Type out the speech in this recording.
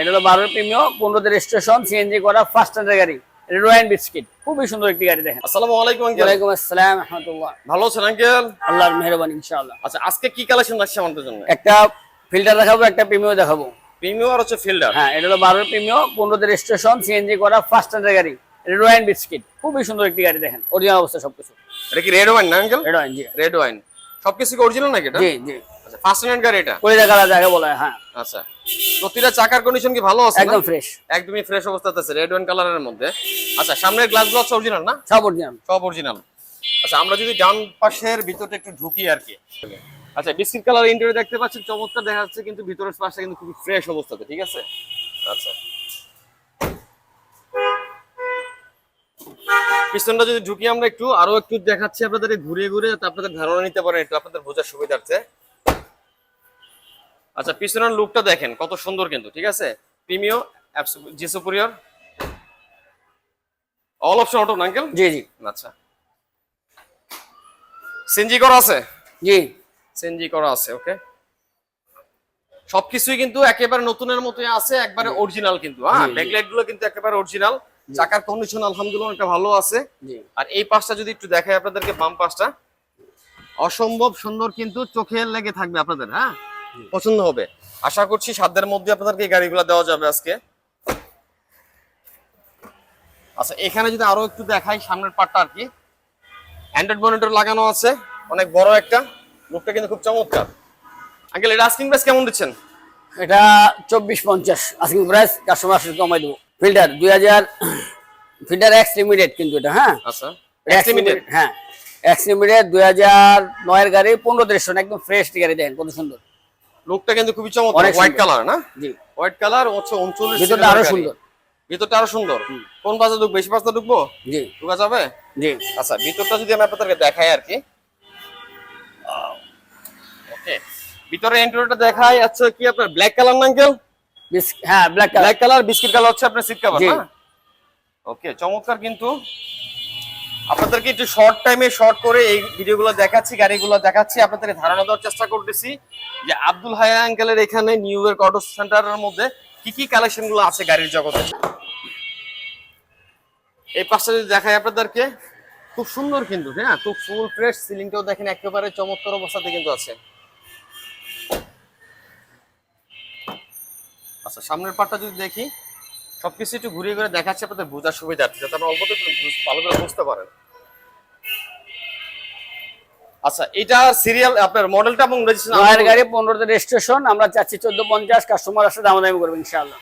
এটা হলো প্রিমিয় পনেরোতে রেজিস্ট্রেশন সিএনজি করা ফার্স্ট স্ট্যান্ডার্ড গাড়ি। এটা রয়্যাল বিস্কিট খুবই সুন্দর একটি গাড়ি দেখেন। আসসালামু আলাইকুম আঙ্কেল। ওয়ালাইকুম আসসালাম রহমতুল্লাহ। ভালো আছেন আঙ্কেল? আল্লাহর মেহরবানি ইনশাআল্লাহ। আচ্ছা আজকে কি কালেকশন রাখছে আমাদের জন্য? একটা ফিল্টার দেখাবো একটা প্রিমিয় দেখাবো। আর হচ্ছে ফিল্ডার হ্যাঁ এটা হলো প্রিমিয় রেজিস্ট্রেশন সিএনজি করা ফার্স্ট স্ট্যান্ডার্ড গাড়ি। এটা রয়্যাল বিস্কিট খুবই সুন্দর একটি গাড়ি দেখেন অরিজিনাল অবস্থা সবকিছু। এটা কি রেড ওয়াইন না আঙ্কেল? এটা জি। রেড ওয়াইন সবকিছু কি অরিজিনাল নাকি এটা? জি জি। আচ্ছা ফার্স্ট হ্যান্ড গাড়ি এটা? বলা হয়। আচ্ছা। প্রতিটা চাকার কন্ডিশন কি ভালো আছে একদম ফ্রেশ একদমই ফ্রেশ অবস্থাতে আছে রেড ওয়াইন কালারের মধ্যে। আচ্ছা সামনের গ্লাসগুলো হচ্ছে অরিজিনাল না? সব অরিজিনাল সব অরিজিনাল আচ্ছা আমরা যদি ডান পাশের ভিতরটা একটু ঢুকি আর কি। আচ্ছা বিস্কিট কালার ইন্টেরিয়র দেখতে পাচ্ছেন চমৎকার দেখা যাচ্ছে কিন্তু ভিতরের পাশটা কিন্তু খুবই ফ্রেশ অবস্থাতে ঠিক আছে? আচ্ছা। পিছনটা যদি ঢুকি আমরা একটু আরও একটু দেখাচ্ছি আপনাদের ঘুরে ঘুরে আপনাদের ধারণা নিতে পারেন একটু আপনাদের বোঝার সুবিধার্থে। আচ্ছা পিছনের লুকটা দেখেন কত সুন্দর কিন্তু ঠিক আছে? Premio G superior all option auto uncle জি জি। আচ্ছা। সিনজি করা আছে? জি। সিনজি করা আছে ওকে সবকিছুই কিন্তু একেবারে নতুনের মতোই আছে একবারে অরিজিনাল কিন্তু হ্যাঁ। ব্যাকলাইটগুলো কিন্তু একেবারে অরিজিনাল চাকার কন্ডিশন আলহামদুলিল্লাহ অনেকটা ভালো আছে। আর এই পাশটা যদি একটু দেখাই আপনাদেরকে বাম পাশটা। অসম্ভব সুন্দর কিন্তু চোখে লেগে থাকবে আপনাদের হ্যাঁ? পছন্দ হবে। আশা করছি সাধ্যের মধ্যে আপনাদেরকে এই গাড়িগুলো দেওয়া যাবে আজকে। আচ্ছা এখানে যদি আরও একটু দেখাই সামনের পার্টটা আর কি। অ্যান্ড্রয়েড মনিটর লাগানো আছে অনেক বড় একটা। লুকটা কিন্তু খুব চমৎকার। আঙ্কেল এটা আস্কিং প্রাইস কেমন দিচ্ছেন? এটা চব্বিশ পঞ্চাশ। আজকে প্রাইস কাস্টমার আসলে কমাই দেবো। ফিল্টার দুই হাজার ফিল্টার এক্স লিমিটেড কিন্তু এটা হ্যাঁ? আচ্ছা। এক্স লিমিটেড হ্যাঁ। এক্স লিমিটেড দুই হাজার নয়ের গাড়ি পনেরো দেড়শো একদম ফ্রেশ গাড়ি দেখেন কত সুন্দর। লুকটা কিন্তু খুবই চমৎকার হোয়াইট কালার না? জি। হোয়াইট কালার হচ্ছে উনচল্লিশ ভিতরটা আরও সুন্দর। ভিতরটা আরও সুন্দর। কোন পাশে ঢুকবো? বেশি পাশে ঢুকবো? জি। ঢুকা যাবে? জি। আচ্ছা ভিতরটা যদি আমি আপনাদেরকে দেখাই আর কি। ওকে ভিতরে ইন্টেরিয়রটা দেখাই আচ্ছা কি আপনার ব্ল্যাক কালার না আঙ্কেল হ্যাঁ black colour black colour biscuit colour হচ্ছে আপনার সিট কভার না? ওকে চমৎকার কিন্তু। আপনাদেরকে একটু শর্ট টাইমে শর্ট করে এই ভিডিওগুলো দেখাচ্ছি, গাড়িগুলো দেখাচ্ছি, আপনাদের ধারণা দেওয়ার চেষ্টা করতেছি যে আব্দুল হায়া আঙ্কেলের এখানে নিউ ইয়র্ক অটো সেন্টারের মধ্যে কি কি কালেকশনগুলো আছে গাড়ির জগতে? এই পাশটা যদি দেখাই আপনাদেরকে, খুব সুন্দর কিন্তু হ্যাঁ? খুব ফুল ফ্রেশ সিলিংটাও দেখেন, একেবারে চমৎকার অবস্থাতে কিন্তু আছে। আচ্ছা সামনের পার্টটা যদি দেখি সবকিছু একটু ঘুরিয়ে ঘুরে দেখাচ্ছি আপনাদের বোঝার সুবিধা যাতে আপনার অল্পতে ভালো করে বুঝতে পারেন। আচ্ছা এটা সিরিয়াল আপনার মডেলটা এবং রেজিস্ট্রেশন গাড়ি পনেরোতে রেজিস্ট্রেশন আমরা চাচ্ছি চোদ্দ পঞ্চাশ কাস্টমার আসলে দামাদামি করব ইনশাআল্লাহ।